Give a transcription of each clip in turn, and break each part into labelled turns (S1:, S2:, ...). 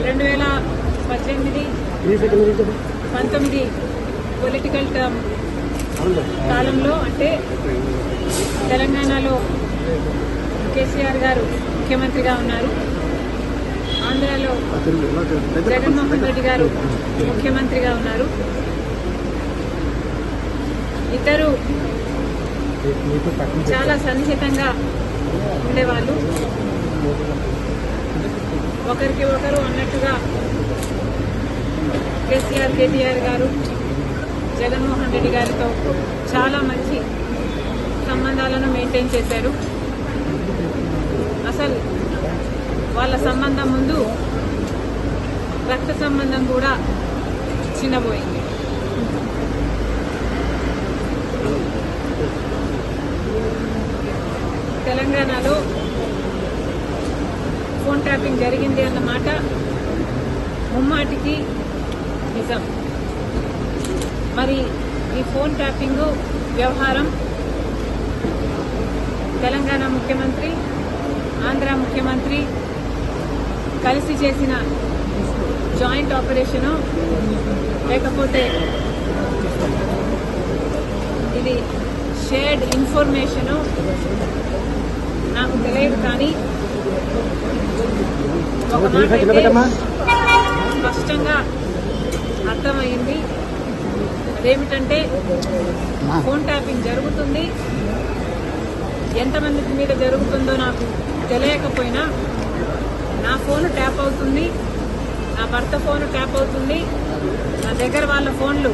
S1: ఎనిమిది పంతొమ్మిది political term కాలంలో అంటే తెలంగాణలో కేసీఆర్ గారు ముఖ్యమంత్రిగా ఉన్నారు. ఆంధ్రాలో జగన్మోహన్ రెడ్డి గారు ముఖ్యమంత్రిగా ఉన్నారు. ఇద్దరు చాలా సన్నిహితంగా ఉండేవాళ్ళు. ఒకరికి ఒకరు అన్నట్టుగా కేసీఆర్ కేటీఆర్ గారు జగన్మోహన్ రెడ్డి గారితో చాలా మంచి సంబంధాలను మెయింటైన్ చేశారు. అసలు వాళ్ళ సంబంధం ముందు రక్త సంబంధం కూడా చిన్నబోయింది. తెలంగాణలో కిడ్నాపింగ్ జరిగింది అన్నమాట ముమ్మాటికి నిజం. మరి ఈ ఫోన్ ట్యాపింగ్ వ్యవహారం తెలంగాణ ముఖ్యమంత్రి ఆంధ్ర ముఖ్యమంత్రి కలిసి చేసిన జాయింట్ ఆపరేషను లేకపోతే ఇది షేర్డ్ ఇన్ఫర్మేషను నాకు తెలియదు కానీ స్పష్టంగా అర్థమైంది. అదేమిటంటే ఫోన్ ట్యాపింగ్ జరుగుతుంది. ఎంతమంది మీద జరుగుతుందో నాకు తెలియకపోయినా నా ఫోన్ ట్యాప్ అవుతుంది. నా భర్త ఫోన్ ట్యాప్ అవుతుంది. నా దగ్గర వాళ్ళ ఫోన్లు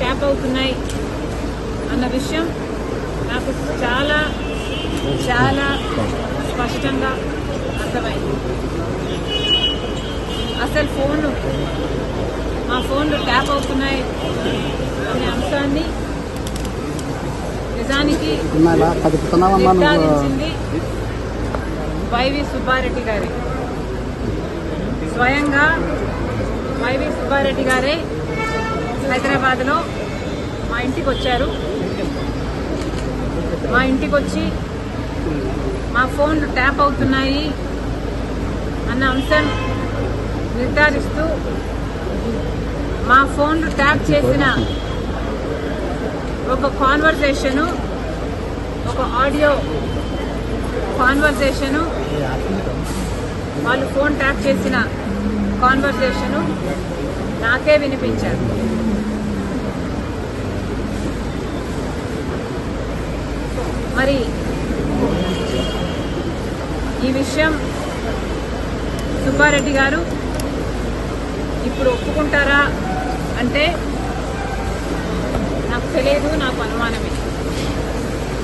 S1: ట్యాప్ అవుతున్నాయి అన్న విషయం నాకు చాలా చాలా స్పష్టంగా అర్థమైంది. అసలు ఫోన్ మా ఫోన్లు ట్యాప్ అవుతున్నాయి అనే అంశాన్ని నిజానికి నిర్ధారించింది వైవి సుబ్బారెడ్డి గారి. స్వయంగా వైవి సుబ్బారెడ్డి గారే హైదరాబాద్లో మా ఇంటికి వచ్చారు. మా ఇంటికి వచ్చి మా ఫోన్లు ట్యాప్ అవుతున్నాయి అన్న అంశం నిర్ధారిస్తూ మా ఫోన్లు ట్యాప్ చేసిన ఒక కాన్వర్జేషను ఒక ఆడియో కాన్వర్జేషను వాళ్ళు ఫోన్ ట్యాప్ చేసిన కాన్వర్జేషను నాకే వినిపించారు. మరి విషయం సుబ్బారెడ్డి గారు ఇప్పుడు ఒప్పుకుంటారా అంటే నాకు తెలియదు నాకు అనుమానమే.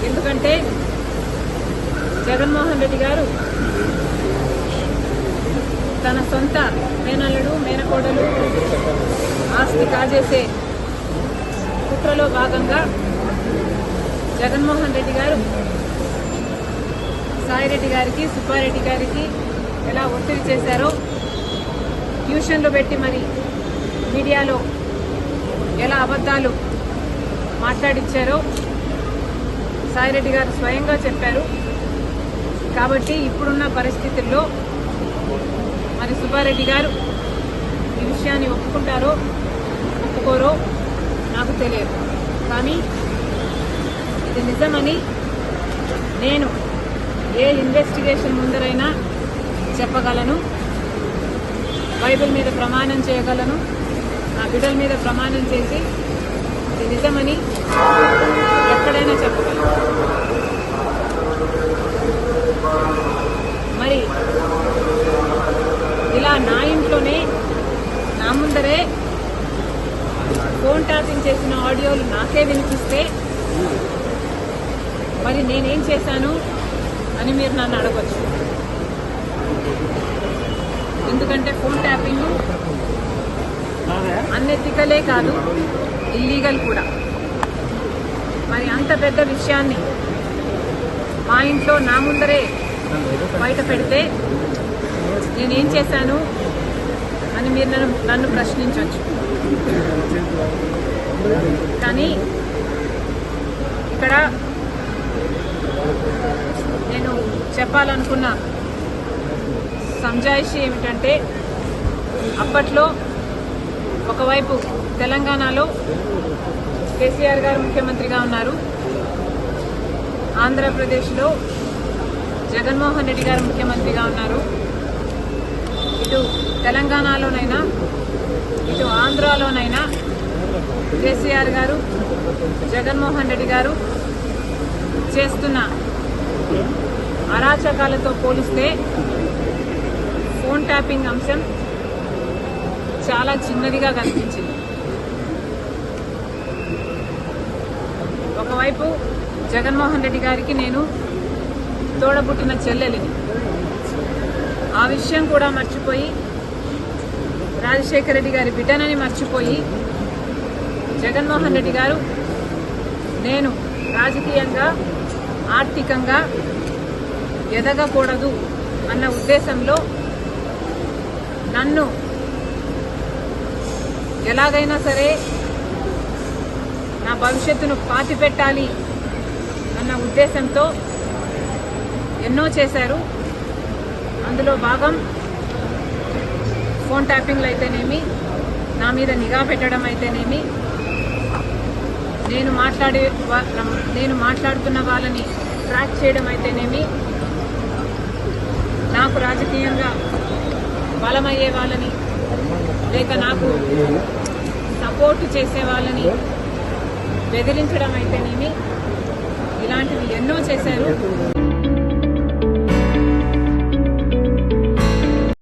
S1: ఎందుకంటే జగన్మోహన్ రెడ్డి గారు తన సొంత మేనల్లుడు మేనకోడలు ఆస్తి కాజేసే కుట్రలో భాగంగా జగన్మోహన్ రెడ్డి గారు సాయిరెడ్డి గారికి సుబ్బారెడ్డి గారికి ఎలా ఒత్తిడి చేశారో ట్యూషన్లు పెట్టి మరి మీడియాలో ఎలా అబద్ధాలు మాట్లాడించారో సాయిరెడ్డి గారు స్వయంగా చెప్పారు. కాబట్టి ఇప్పుడున్న పరిస్థితుల్లో మరి సుబ్బారెడ్డి గారు ఈ విషయాన్ని ఒప్పుకుంటారో ఒప్పుకోరో నాకు తెలియదు. కానీ ఇది నిజమని నేను ఏ ఇన్వెస్టిగేషన్ ముందరైనా చెప్పగలను. బైబిల్ మీద ప్రమాణం చేయగలను. నా బిడ్డల మీద ప్రమాణం చేసి ఇది నిజమని ఎక్కడైనా చెప్పగలను. మరి ఇలా నా ఇంట్లోనే నా ముందరే ఫోన్ ట్యాపింగ్ చేసిన ఆడియోలు నాకే వినిపిస్తే మరి నేనేం చేశాను? అని మీరు నన్ను అడగచ్చు. ఎందుకంటే ఫోన్ ట్యాపింగ్ అన్ఎథికలే కాదు ఇల్లీగల్ కూడా. మరి అంత పెద్ద విషయాన్ని మా ఇంట్లో నా ముందరే బయట పెడితే నేనేం చేశాను అని మీరు నన్ను నన్ను ప్రశ్నించవచ్చు కానీ ఇక్కడ నేను చెప్పాలనుకున్న సంజాయిషి ఏమిటంటే అప్పట్లో ఒకవైపు తెలంగాణలో కేసీఆర్ గారు ముఖ్యమంత్రిగా ఉన్నారు. ఆంధ్రప్రదేశ్లో జగన్మోహన్ రెడ్డి గారు ముఖ్యమంత్రిగా ఉన్నారు. ఇటు తెలంగాణలోనైనా ఇటు ఆంధ్రాలోనైనా కేసీఆర్ గారు జగన్మోహన్ రెడ్డి గారు చేస్తున్న అరాచకాలతో పోలిస్తే ఫోన్ ట్యాపింగ్ అంశం చాలా చిన్నదిగా కనిపించింది. ఒకవైపు జగన్మోహన్ రెడ్డి గారికి నేను తోడబుట్టిన చెల్లెలిని. ఆ విషయం కూడా మర్చిపోయి రాజశేఖర రెడ్డి గారి బిడ్డనని మర్చిపోయి జగన్మోహన్ రెడ్డి గారు నేను రాజకీయంగా ఆర్థికంగా ఎదగకూడదు అన్న ఉద్దేశంలో నన్ను ఎలాగైనా సరే నా భవిష్యత్తును పాతి పెట్టాలి అన్న ఉద్దేశంతో ఎన్నో చేశారు. అందులో భాగం ఫోన్ ట్యాపింగ్లు అయితేనేమి నా మీద నిఘా పెట్టడం అయితేనేమి నేను మాట్లాడే వా- నేను మాట్లాడుతున్న వాళ్ళని ట్రాక్ చేయడం అయితేనేమి నాకు రాజకీయంగా బలమయ్యే వాళ్ళని లేక నాకు సపోర్టు చేసే వాళ్ళని బెదిరించడం అయితేనేమి ఇలాంటివి ఎన్నో చేశారు.